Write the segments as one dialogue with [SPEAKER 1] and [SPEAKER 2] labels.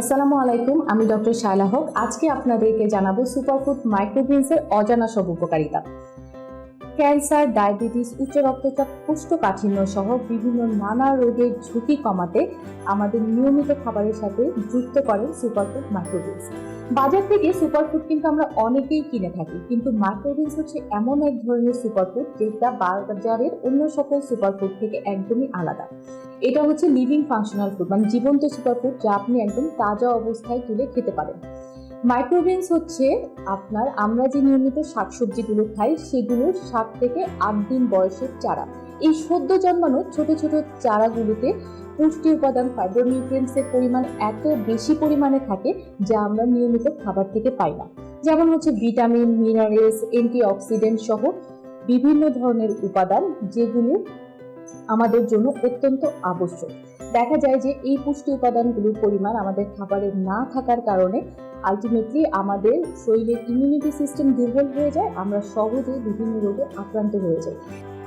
[SPEAKER 1] আসসালামু আলাইকুম, আমি ডক্টর শায়লা হক। আজকে আপনাদেরকে জানাব সুপারফুড মাইক্রোগ্রিনসের অজানা সব উপকারিতা। ক্যান্সার, ডায়াবেটিস, উচ্চ রক্তচাপ, কোষ্ঠকাঠিন্য সহ বিভিন্ন নানা রোগের ঝুঁকি কমাতে আমাদের নিয়মিত খাবারের সাথে যুক্ত করে সুপারফুড মাইক্রোগ্রিনস। বাজার থেকে সুপারফুড কিন্তু আমরা অনেকেই কিনে থাকি, কিন্তু মাইক্রোগ্রিনস হচ্ছে এমন এক ধরনের সুপারফুড যেটা বাজারের অন্য সকল সুপারফুড থেকে একদমই আলাদা। এটা হচ্ছে লিভিং ফাংশনাল ফুড মানে জীবন্ত সুপারফুড যা আপনি একদম তাজা অবস্থায় তুলে খেতে পারেন। মাইক্রোগ্রেনস হচ্ছে আপনার, আমরা যে নিয়মিত শাকসবজিগুলো খাই, সেগুলোর সাত থেকে আট দিন বয়সের চারা। এই সদ্য জন্মানো ছোট ছোট চারাগুলোতে পুষ্টি উপাদান ফাইবার নিউট্রিয়েন্টসের পরিমাণ এত বেশি পরিমাণে থাকে যা আমরা নিয়মিত খাবার থেকে পাই না। যেমন হচ্ছে ভিটামিন মিনারেলস অ্যান্টিঅক্সিডেন্ট সহ বিভিন্ন ধরনের উপাদান যেগুলো আমাদের জন্য অত্যন্ত আবশ্যক। দেখা যায় যে এই পুষ্টি উপাদানগুলোর পরিমাণ আমাদের খাবারে না থাকার কারণে আলটিমেটলি আমাদের শরীরের ইমিউনিটি সিস্টেম দুর্বল হয়ে যায়, আমরা সহজে বিভিন্ন রোগে আক্রান্ত হয়ে যাই।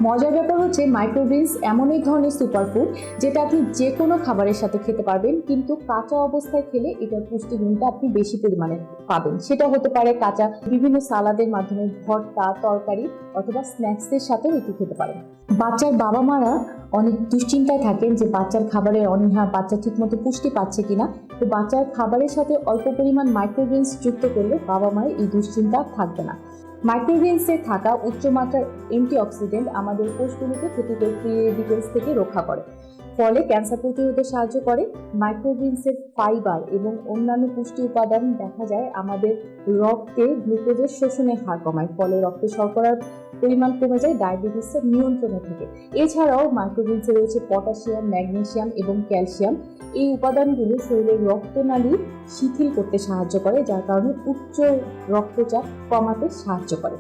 [SPEAKER 1] মজার ব্যাপার হচ্ছে মাইক্রোগ্রিনস এমন এক ধরনের সুপারফুড যেটা আপনি যে কোনো খাবারের সাথে খেতে পারবেন, কিন্তু কাঁচা অবস্থায় খেলে এটার পুষ্টিগুণটা আপনি বেশি পরিমাণে পাবেন। সেটা হতে পারে কাঁচা, বিভিন্ন সালাদের মাধ্যমে ভর্তা, তরকারি, অথবা স্ন্যাক্সের সাথেও এটি খেতে পারেন। বাচ্চার বাবা মারা অনেক দুশ্চিন্তায় থাকেন যে বাচ্চার খাবারের অনীহা, বাচ্চা ঠিকমতো পুষ্টি পাচ্ছে কিনা। তো বাচ্চার খাবারের সাথে অল্প পরিমাণ মাইক্রোগ্রেন্স যুক্ত করলে বাবা মায়ের এই দুশ্চিন্তা থাকবে না। মাইক্রোগ্রেনসে থাকা উচ্চমাত্রার অ্যান্টিঅক্সিডেন্ট আমাদের কোষগুলোকে ক্ষতিকর রেডিকেলস থেকে রক্ষা করে। ফলে ক্যান্সার প্রতিরোধে সাহায্য করে মাইক্রোগ্রিনসের ফাইবার এবং অন্যান্য পুষ্টি উপাদান দেখা যায় আমাদের রক্তে গ্লুকোজের শোষণের হার কমায়, ফলে রক্তে শর্করার পরিমাণ কমে যায়, ডায়াবেটিসের নিয়ন্ত্রণে থাকে। এছাড়াও মাইক্রোগ্রিনসে রয়েছে পটাশিয়াম ম্যাগনেসিয়াম এবং ক্যালসিয়াম। এই উপাদানগুলো শরীরের রক্তনালী শিথিল করতে সাহায্য করে, যার কারণে উচ্চ রক্তচাপ কমাতে সাহায্য করে।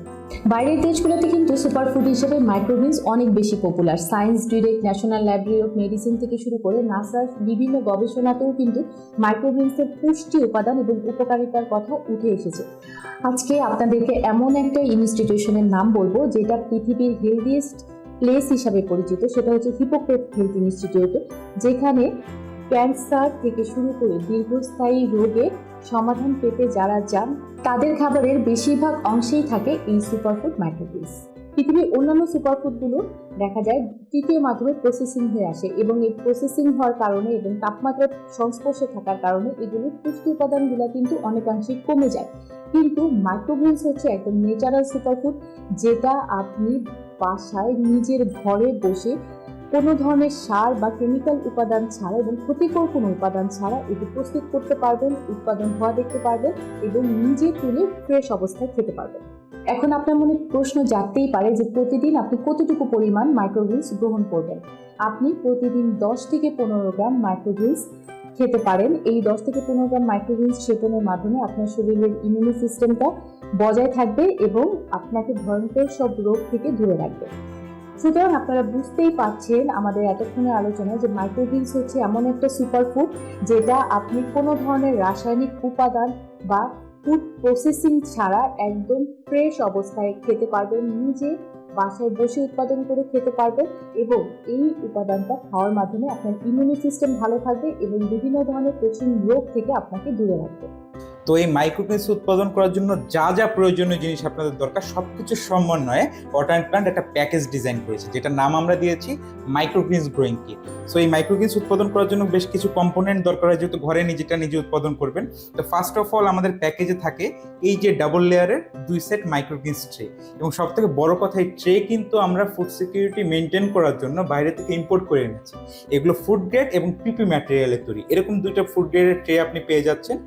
[SPEAKER 1] বাইরের দেশগুলোতে কিন্তু সুপারফুড হিসেবে মাইক্রোগ্রিনস অনেক বেশি popular Science Direct National Library of Medicine থেকে শুরু করে নাসার বিভিন্ন গবেষণাতেও কিন্তু মাইক্রোগ্রিনসের পুষ্টি উপাদান এবং উপকারিতার কথা উঠে এসেছে। আজকে আপনাদেরকে এমন একটা ইনস্টিটিউশনের নাম বলব, যেটা পৃথিবীর হেলদিয়েস্ট প্লেস হিসাবে পরিচিত। সেটা হচ্ছে হিপোক্রেট হেলথ ইনস্টিটিউট যেখানে ক্যান্সার থেকে শুরু করে দীর্ঘস্থায়ী রোগে সমাধান পেতে যারা যান তাদের খাবারের বেশিরভাগ অংশেই থাকে এই সুপারফুড মাইক্রোগ্রিনস পৃথিবীর অন্যান্য সুপারফুডগুলো দেখা যায় তৃতীয় মাধ্যমে প্রসেসিং হয়ে আসে এবং এই প্রসেসিং হওয়ার কারণে এবং তাপমাত্রার সংস্পর্শে থাকার কারণে এগুলোর পুষ্টি উপাদানগুলো কিন্তু অনেকাংশেই কমে যায়। কিন্তু মাইক্রোগ্রিনস হচ্ছে একদম ন্যাচারাল সুপারফুড যেটা আপনি বাসায় নিজের ঘরে বসে কোনো ধরনের সার বা কেমিক্যাল উপাদান ছাড়া এবং ক্ষতিকর কোনো উপাদান ছাড়া এটি প্রস্তুত করতে পারবেন, উৎপাদন হওয়া দেখতে পারবেন এবং নিজে তুলে ফ্রেশ অবস্থায় খেতে পারবেন। এখন আপনার মনে প্রশ্ন জাগতেই পারে যে প্রতিদিন আপনি কতটুকু পরিমাণ মাইক্রোগ্রিনস গ্রহণ করবেন? আপনি প্রতিদিন দশ থেকে পনেরো গ্রাম মাইক্রোগ্রিনস খেতে পারেন। এই দশ থেকে পনেরো গ্রাম মাইক্রোগ্রিনস সেবনের মাধ্যমে আপনার শরীরের ইমিউনি সিস্টেমটা বজায় থাকবে এবং আপনাকে ভয়ঙ্কর সব রোগ থেকে দূরে রাখবে। সুতরাং আপনারা বুঝতেই পারছেন আমাদের এতক্ষণের আলোচনায় যে মাইক্রোগ্রিনস হচ্ছে এমন একটা সুপারফুড যেটা আপনি কোনো ধরনের রাসায়নিক উপাদান বা ফুড প্রসেসিং ছাড়া একদম ফ্রেশ অবস্থায় খেতে পারবেন, নিজে বাসায় বসে উৎপাদন করে খেতে পারবেন এবং এই উপাদানটা খাওয়ার মাধ্যমে আপনার ইমিউনি সিস্টেম ভালো থাকবে এবং বিভিন্ন ধরনের প্রচুর রোগ থেকে আপনাকে দূরে রাখবে।
[SPEAKER 2] তো এই মাইক্রোগ্রিনস উৎপাদন করার জন্য যা যা প্রয়োজনীয় জিনিস আপনাদের দরকার সব কিছুর সমন্বয়ে ওয়াটার প্ল্যান্ট একটা প্যাকেজ ডিজাইন করেছে যেটা নাম আমরা দিয়েছি মাইক্রোগ্রিনস গ্রোয়িং কিট সো এই মাইক্রোগ্রিনস উৎপাদন করার জন্য বেশ কিছু কম্পোনেন্ট দরকার হয়, যেহেতু ঘরে নিজেটা নিজে উৎপাদন করবেন। তো ফার্স্ট অফ অল আমাদের প্যাকেজে থাকে এই যে ডাবল লেয়ারের দুই সেট মাইক্রোগ্রিনস ট্রে এবং সব থেকে বড় কথা, এই ট্রে কিন্তু আমরা ফুড সিকিউরিটি মেনটেন করার জন্য বাইরে থেকে ইম্পোর্ট করে এনেছি। এগুলো ফুড গ্রেড এবং পিপি ম্যাটেরিয়ালের তৈরি। এরকম দুইটা ফুড গ্রেডের ট্রে আপনি পেয়ে যাচ্ছেন।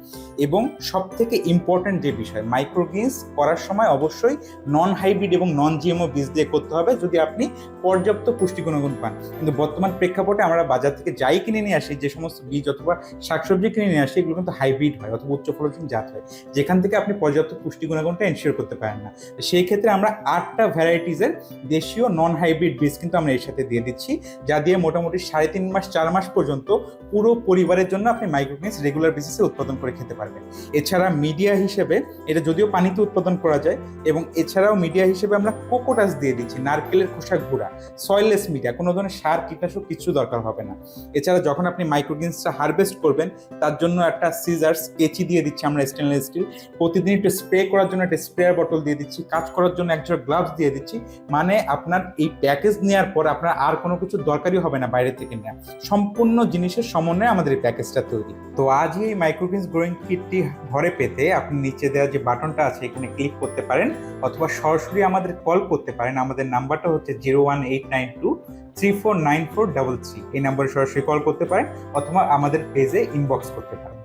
[SPEAKER 2] এবং সব থেকে ইম্পর্ট্যান্ট যে বিষয় মাইক্রোগ্রিনস করার সময় অবশ্যই নন হাইব্রিড এবং নন জিএমও বীজ দিয়ে করতে হবে যদি আপনি পর্যাপ্ত পুষ্টি গুণগুণ পান। কিন্তু বর্তমান প্রেক্ষাপটে আমরা বাজার থেকে যাই কিনে নিয়ে আসি, যে সমস্ত বীজ অথবা শাকসবজি কিনে নিয়ে আসি, এগুলো কিন্তু হাইব্রিড হয় অথবা উচ্চ ফলনশীল জাত হয়। যেখান থেকে আপনি পর্যাপ্ত পুষ্টি গুণাগুণটা এনশিওর করতে পারেন না। সেই ক্ষেত্রে আমরা আটটা ভ্যারাইটিসের দেশীয় নন হাইব্রিড বীজ কিন্তু আমরা এর সাথে দিয়ে দিচ্ছি, যা দিয়ে মোটামুটি সাড়ে তিন মাস, চার মাস পর্যন্ত পুরো পরিবারের জন্য আপনি মাইক্রোগ্রিনস রেগুলার বেসিসে উৎপাদন করে খেতে পারবেন। এছাড়া মিডিয়া হিসেবে, এটা যদিও পানিতে উৎপাদন করা যায়, এবং এছাড়াও মিডিয়া হিসেবে আমরা কোকোটাস দিয়ে দিচ্ছি, নারকেলের খোসা গুঁড়া সয়েললেস মিডিয়া কোনো ধরনের সার, কীটনাশক কিছু দরকার হবে না। এছাড়া যখন আপনি মাইক্রোগ্রিনসটা হারভেস্ট করবেন, তার জন্য একটা সিজার্স কেচি দিয়ে দিচ্ছি আমরা স্টেনলেস স্টিল প্রতিদিন একটু স্প্রে করার জন্য একটা স্প্রেয়ার বটল দিয়ে দিচ্ছি, কাজ করার জন্য একজোড়া গ্লাভস দিয়ে দিচ্ছি মানে আপনার এই প্যাকেজ নেওয়ার পর আপনার আর কোনো কিছু দরকারই হবে না বাইরে থেকে নেওয়া সম্পূর্ণ জিনিসের সমন্বয়ে আমাদের এই প্যাকেজটা তৈরি। তো আজই এই মাইক্রোগ্রিনস গ্রোয়িং কিটটি ঘরে পেতে আপনি নিচে দেওয়া যে বাটনটা আছে, এখানে ক্লিক করতে পারেন অথবা সরাসরি আমাদের কল করতে পারেন। আমাদের নাম্বারটা হচ্ছে zero one eight nine two three four nine four double three এই নাম্বারে সরাসরি কল করতে পারেন অথবা আমাদের পেজে ইনবক্স করতে পারেন।